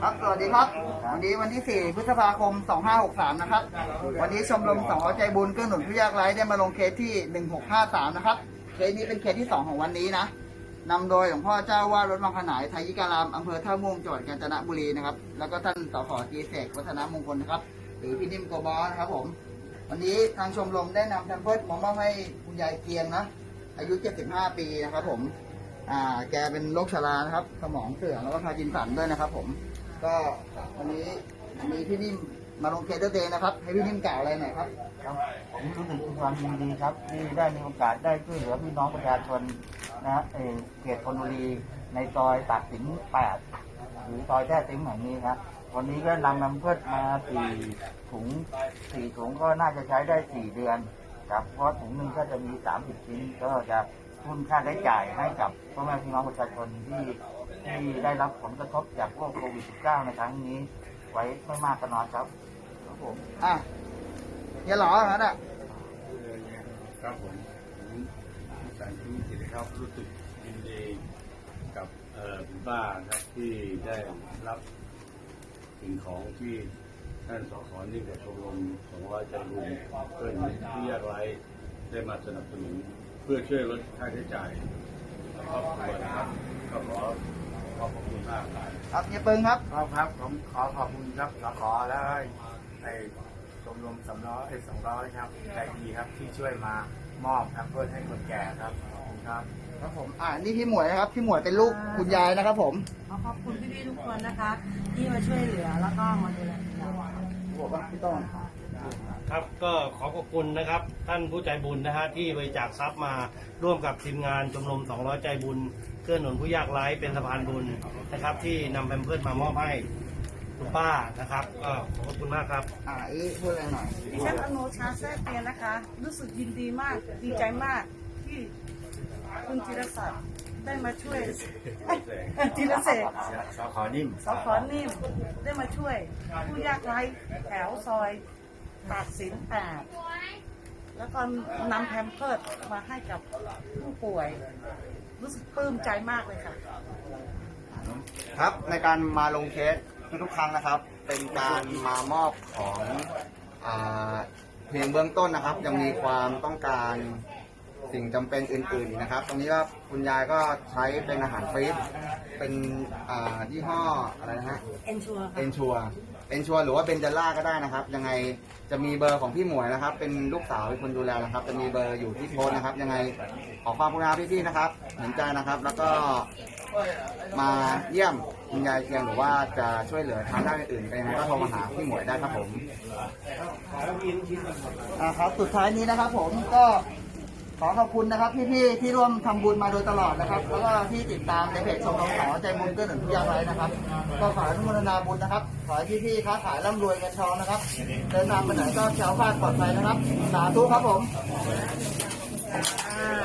ครับสวัสดีครับ วันนี้วันที่ 4 พฤษภาคม 2563 นะครับ วันนี้ชมรมสองใจบุญเกื้อหนุนผู้ยากไร้ได้มาลงเคสที่ 1653 นะครับ เคสนี้เป็นเคสที่ 2 ของวันนี้นะนำโดยหลวงพ่อเจ้าว่าดวัดวังขนายไทยยิการามอำเภอท่าม่วงจังหวัดกาญจนบุรีนะครับ แล้วก็ท่านสขจีเสกวัฒนมงคลนะครับ หรือพี่นิ่มโกบอสนะครับผม วันนี้ทางชมรมได้นำแพมเพิร์ดมามอบให้คุณยายเกียงนะ อายุ 75 ปีนะครับผม อ่า แกเป็นโรคชรานะครับ สมองเสื่อมแล้วก็พาร์กินสันด้วยนะครับ ผม ก็วันนี้มีพี่นิ่มมาลงเคสด้วยตัวเองนะครับ ให้พี่นิ่มกล่าวอะไรหน่อยครับ ครับผมรู้สึกมีความยินดีครับที่ได้มีโอกาสได้ช่วยเหลือพี่น้องประชาชนนะฮะเอ่อเขตธนบุรีในซอยตากสิน8หรือซอยแท้สิงแห่งนี้ครับวันนี้ก็นำน้ำเพื่อมาสี่ถุงสี่ถุงก็น่าจะใช้ได้สี่เดือนครับเพราะถุงหนึ่งก็จะมีสามสิบชิ้นก็จะ ทุนค่าใช้จ่ายให้กับพ่อแม่พี่น้องประชาชนที่ที่ได้รับผลกระทบจากพวกโควิด -19 ในครั้งนี้ ไว้ไม่มากก็น้อยครับครับผมอะอย่าหลอครับอะครับผมสารที่จิตครับรู้สึกยินดีกับคุณป้าครับที่ได้รับสิ่งของที่ท่านสขนิ่งกับชมรมสองร้อยใจบุญเพื่อนที่ยากไร้ได้มาสนับสนุน เพื่อช่วยลดค่าใช้จ่ายครอบครัวนะครับก็ขอขอบคุณมากครับครับเฮียเปิงครับ ครับครับผมขอขอบคุณครับสขอและไอ้ชมรมสำล้อไอ้สองร้อยครับใจดีครับที่ช่วยมามอบแอปเปิลให้คนแก่ครับขอบคุณครับครับผมอ่านี่พี่หมวยนะครับพี่หมวยเป็นลูกคุณยายนะครับผมขอขอบคุณพี่ๆทุกคนนะคะ ที่มาช่วยเหลือแล้วก็มาดูแลเราบอกว่าพี่ต้อง ครับก็ขอขอบคุณนะครับ ท่านผู้ใจบุญนะฮะที่บริจาคทรัพย์มาร่วมกับทีมงานชมรม 200 ใจบุญเกื้อหนุนผู้ยากไร้เป็นสะพานบุญนะครับ ที่นำแพมเพิร์สมามอบให้คุณป้านะครับก็ขอขอบคุณมากครับ อ่าอีพูดอะไรหน่อยดิฉันอโนชาแซ่เตียนนะคะ รู้สึกยินดีมาก ดีใจมากที่คุณจิรศักดิ์ได้มาช่วยเอ้ยจิรเสก สขอนิ่ม สขอนิ่มได้มาช่วยผู้ยากไร้แถวซอย ตากสินแปดแล้วก็นำแพมเพิร์ดมาให้กับผู้ป่วย รู้สึกปลื้มใจมากเลยค่ะ ครับในการมาลงเคสทุกๆครั้งนะครับ เป็นการมามอบของอาเพียงเบื้องต้นนะครับยังมีความต้องการสิ่งจำเป็นอื่นๆอีกนะครับ ตรงนี้ก็คุณยายก็ใช้เป็นอาหารฟรีซเป็นอ่ายี่ห้ออะไรนะฮะ เอนชัวเอนชัว เอนชัวหรือว่าเบนเจล่าก็ได้นะครับ ยังไงจะมีเบอร์ของพี่หมวยนะครับ เป็นลูกสาวเป็นคนดูแลนะครับ จะมีเบอร์อยู่ที่โพสต์นะครับ ยังไงขอความกรุณาพี่ๆนะครับเห็นใจนะครับ แล้วก็มาเยี่ยมคุณยายเคียงหรือว่าจะช่วยเหลือทางด้านอื่นๆก็ยังไงก็โทรมาหาพี่หมวยได้ครับผมอ่าครับสุดท้ายนี้นะครับ ผมก็ ขอขอบคุณนะครับพี่ๆที่ร่วมทำบุญมาโดยตลอดนะครับ แล้วก็ที่ติดตามในเพจชมรมสาวใจบุญเกื้อหนุนผู้ยางไร้นะครับ ก็ขออนุโมทนาบุญนะครับ ขอให้พี่ๆค้าขายร่ำรวยเงินทองนะครับ เดินทางไปไหนก็แคล้วฟาดปลอดภัยนะครับ สาธุครับผมอ่า